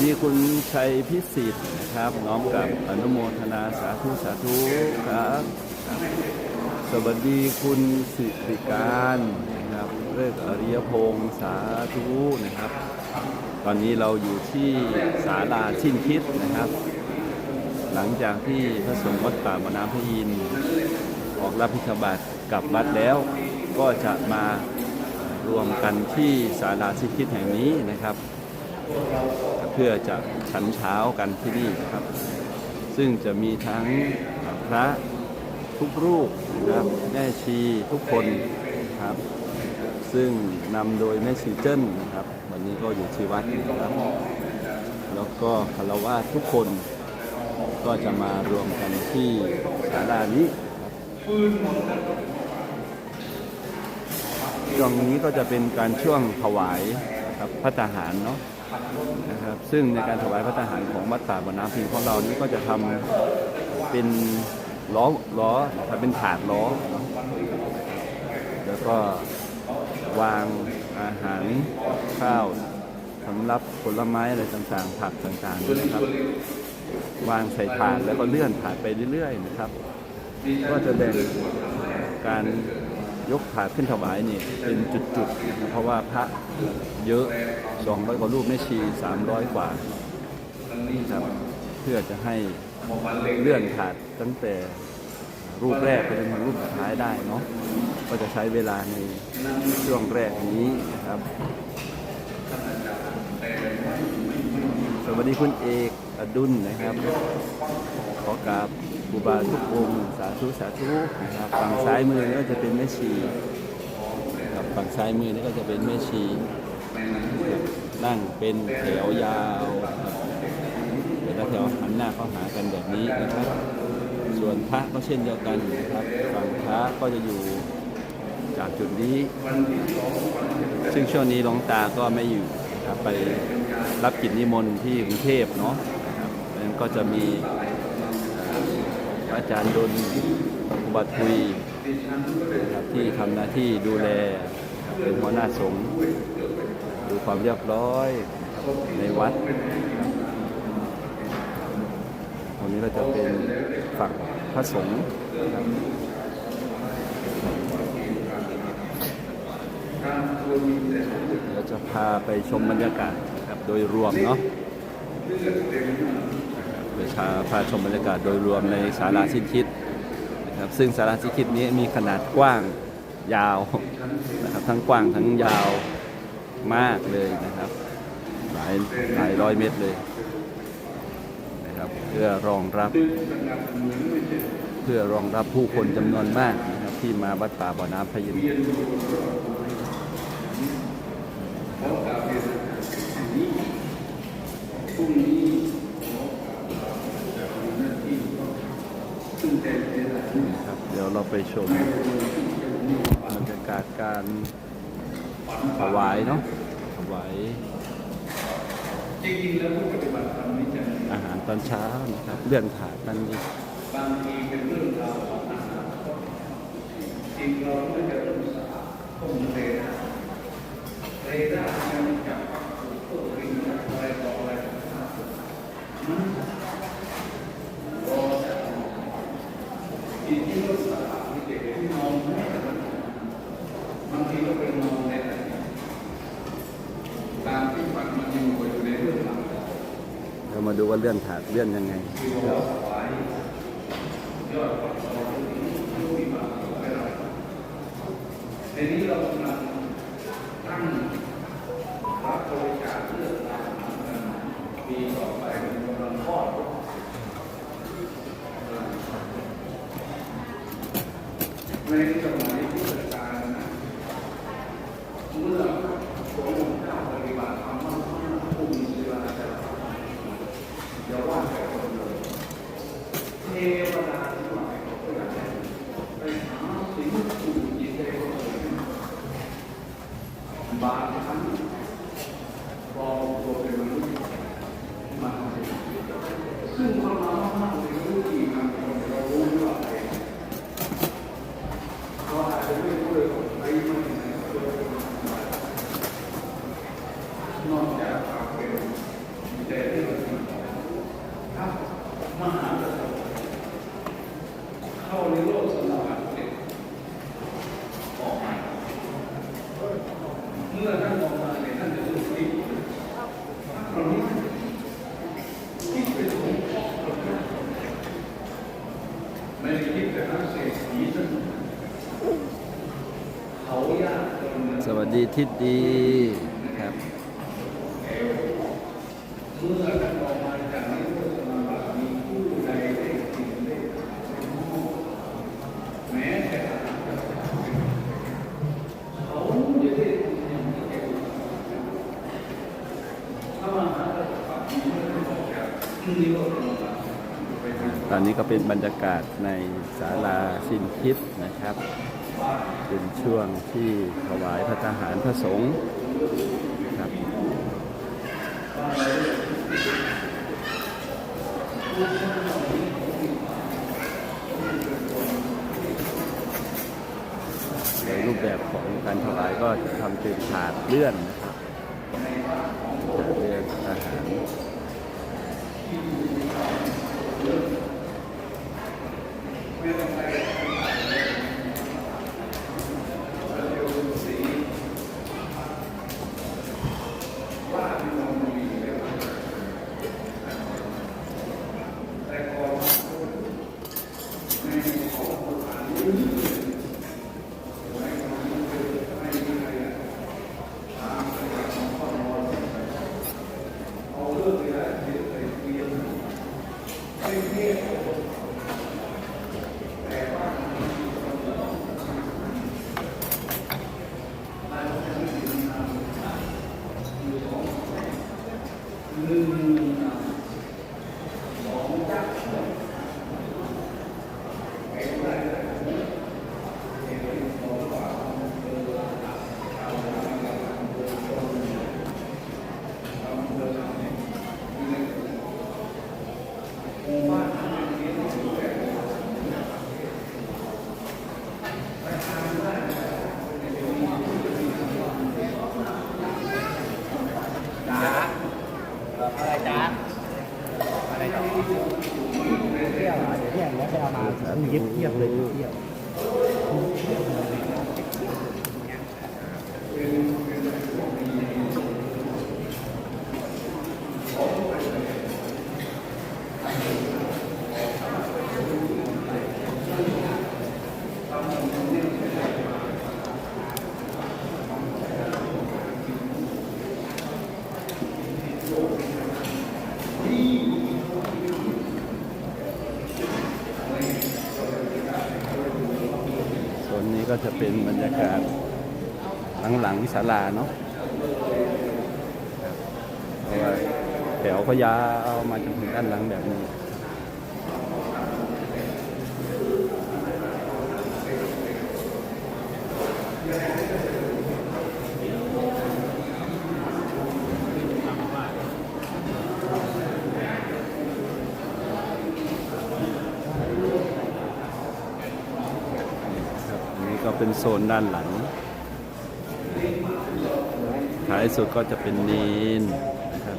ดีคุณชัยพิสิทธิ์นะครับน้อมกับอนุโมทนาสาธุสาธุครับครับ สวัสดีคุณสิริการนะครับเลิกอริยพงศ์สาธุนะครับ ตอนนี้เราอยู่ที่ศาลาชินคิดนะครับ หลังจากที่พระสงฆ์วัดป่ามาน้ำพระอิน ออกรับพิธบาตรกลับวัดแล้วก็จะมารวมกันที่ศาลาชินคิดแห่งนี้นะครับ พื่อจะฉันเช้ากันที่นี่นะครับ ซึ่งจะมีทั้งพระทุกรูปนะครับแม่ชีทุกคนนะครับ ซึ่งนำโดยแม่ชีเจิ้นนะครับ วันนี้ก็อยู่ที่วัดนะครับ แล้วก็คารวะทุกคนก็จะมารวมกันที่ศาลานี้ครับช่วงนี้ก็จะเป็นการช่วงถวายครับพระทหารเนาะ นะครับ ซึ่งในการถวายพระทหารของวัดป่าบ่อน้ำพิงของเรานี้ก็จะทำเป็นล้อล้อนะครับเป็นถาดล้อนะแล้วก็วางอาหารข้าวสำหรับผลไม้อะไรต่างๆ ผักต่างๆนะครับ วางใส่ถาดแล้วก็เลื่อนถาดไปเรื่อยๆนะครับ ก็จะแบ่งการ ยกถาดขึ้นถวายนี่เป็นจุดๆเพราะว่าพระเยอะ 200 กว่ารูปแม่ชี 300 กว่าครับเพื่อจะให้เลื่อนถาดตั้งแต่รูปแรกไปจนถึงรูปสุดท้ายได้เนาะก็จะใช้เวลาในช่วงแรกนี้นะครับสวัสดีคุณเอกอดุลนะครับ ขอกราบ ครูบาทุกองค์สาธุสาธุนะครับฝั่งซ้ายมือนี่ก็จะเป็นแม่ชีครับฝั่งซ้ายมือนี่ก็จะเป็นแม่ชี นั่งเป็นแถวยาวแต่ละแถวหันหน้าเข้าหากันแบบนี้นะครับ ส่วนพระก็เช่นเดียวกันนะครับฝั่งพระก็จะอยู่จากจุดนี้ ซึ่งช่วงนี้หลวงตาก็ไม่อยู่นะครับไปรับกิจนิมนต์ที่กรุงเทพเนาะนั่นั้นก็จะมี อาจารย์ดนบัตรคุยที่ทำหน้าที่ดูแลเป็นหัวหน้าสงฆ์ดูความเรียบร้อยในวัดนะครับตรงนี้ก็จะเป็นฝั่งพระสงฆ์นะครับเดี๋ยวจะพาไปชมบรรยากาศครับโดยรวมเนาะ พาพาชมบรรยากาศโดยรวมในศาลาชินคิดนะครับซึ่งศาลาชินคิดนี้มีขนาดกว้างยาวนะครับทั้งกว้างทั้งยาวมากเลยนะครับหลายหลายร้อยเมตรเลยนะครับเพื่อรองรับ เพื่อรองรับผู้คนจำนวนมากนะครับที่มาวัดป่าบ่อน้ำพยิน ยวเราไปชมบรรยากาศการถวายเนาะถวายอาหารตอนเช้านะครับเลื่อนถาดนั่นเองบางทีเป็นเรื่องราวของอาหารจริงเราไม่จะต้สาต้องเรดาเรดายังจับพวกริงอะไรต่ออะไรต่างๆมันรอที่ที่เทีก็เป็นมองในตามที่ฝันมันยู่อยู่ในเรื่องราวเรามาดูว่าเลื่อนถาดเลื่อนยังไงยอด ดีทิศดีครับตอนนี้ก็เป็นบรรยากาศในศาลาสินคิดนะครับ เป็นช่วงที่ถวายพระทหารพระสงฆ์ครับในรูปแบบของการถวายก็จะทำเป็นถาดเลื่อนนะครับถาดเลื่อนอาหารเ้งหลังศาลาเนาะแถวพยาเอามาจนถึงด้านหลังแบบนี้นี่ก็เป็นโซนด้านหลังายสุดก็จะเป็นนนนะครับ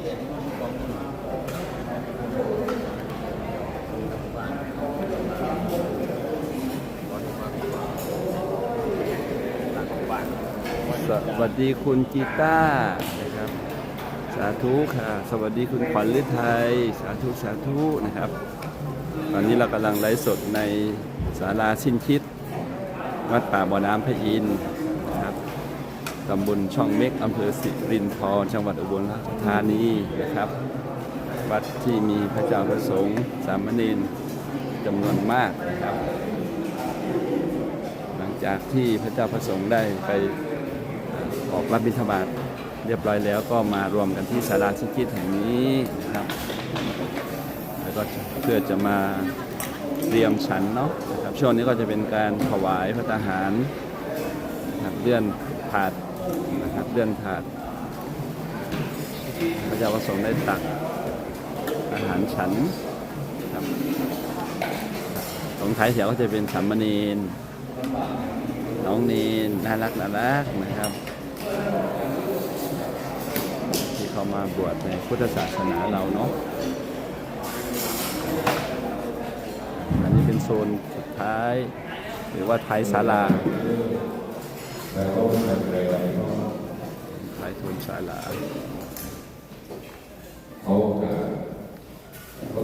สวัสดีคุณกีตาร์นะครับ สาธุค่ะ สวัสดีคุณขวัญฤทัยสาธุสาธุนะครับ ตอนนี้เรากำลังไลฟ์สดในศาลาสิ้นคิด วัดป่าบ่อน้ำพระอินทร์ ตำบลช่องเม็กอำเภอสิรินธรจังหวัดอุบลราชธานีนะครับ วัดที่มีพระเจ้าประสงค์สามเณรจำนวนมากนะครับ หลังจากที่พระเจ้าประสงค์ได้ไปออกรับบิณฑบาตเรียบร้อยแล้วก็มารวมกันที่ศาลาชิกิตแห่งนี้นะครับ แล้วก็เพื่อจะมาเตรียมฉันเนาะนะครับช่วงนี้ก็จะเป็นการถวายพระทหารนะครับเลื่อนถาน เลื่อนถาดพระเจ้าประสงค์ได้ตักอาหารฉันครับตรงท้ายแถวก็จะเป็นสามเณรน้องเนนน่ารักน่ารักนะครับ ที่เขามาบวชในพุทธศาสนาเราเนาะอันนี้เป็นโซนสุดท้าย หรือว่าท้ายศาลา ท้ายโทนศาลาขอโอกาสพร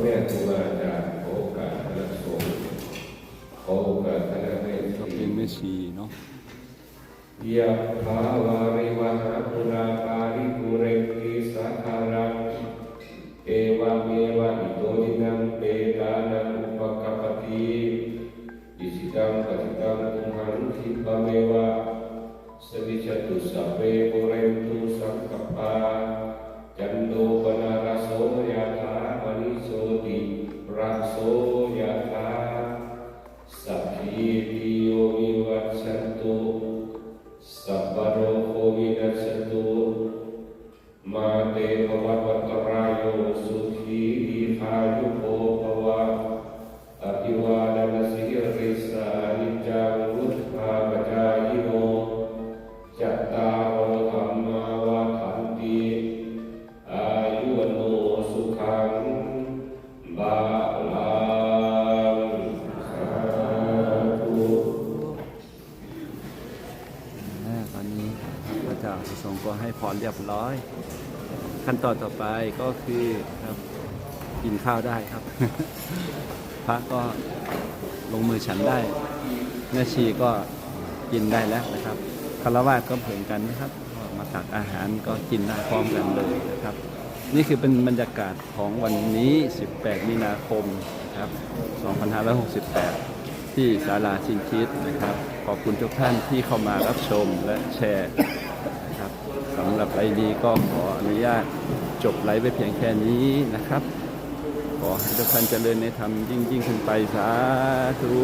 รเรียบร้อย ขั้นตอนต่อไปก็คือครับกินข้าวได้ครับ พระก็ลงมือฉันได้แม่ชีก็กินได้แล้วนะครับคารวะก็เหมือนกันนะครับมาตักอาหารก็กินได้พร้อมกันเลยนะครับ นี่คือเป็นบรรยากาศของวันนี้ 18 มีนาคมนะครับ 2568 ที่ศาลาชินคิดนะครับ ขอบคุณทุกท่านที่เข้ามารับชมและแชร์ำหรับไลฟ์นี้ก็ขออนุญาตจบไลฟ์ไปเพียงแค่นี้นะครับ ขอให้ทุกท่านเจริญในธรรมยิ่งยิ่งขึ้นไปสาธุ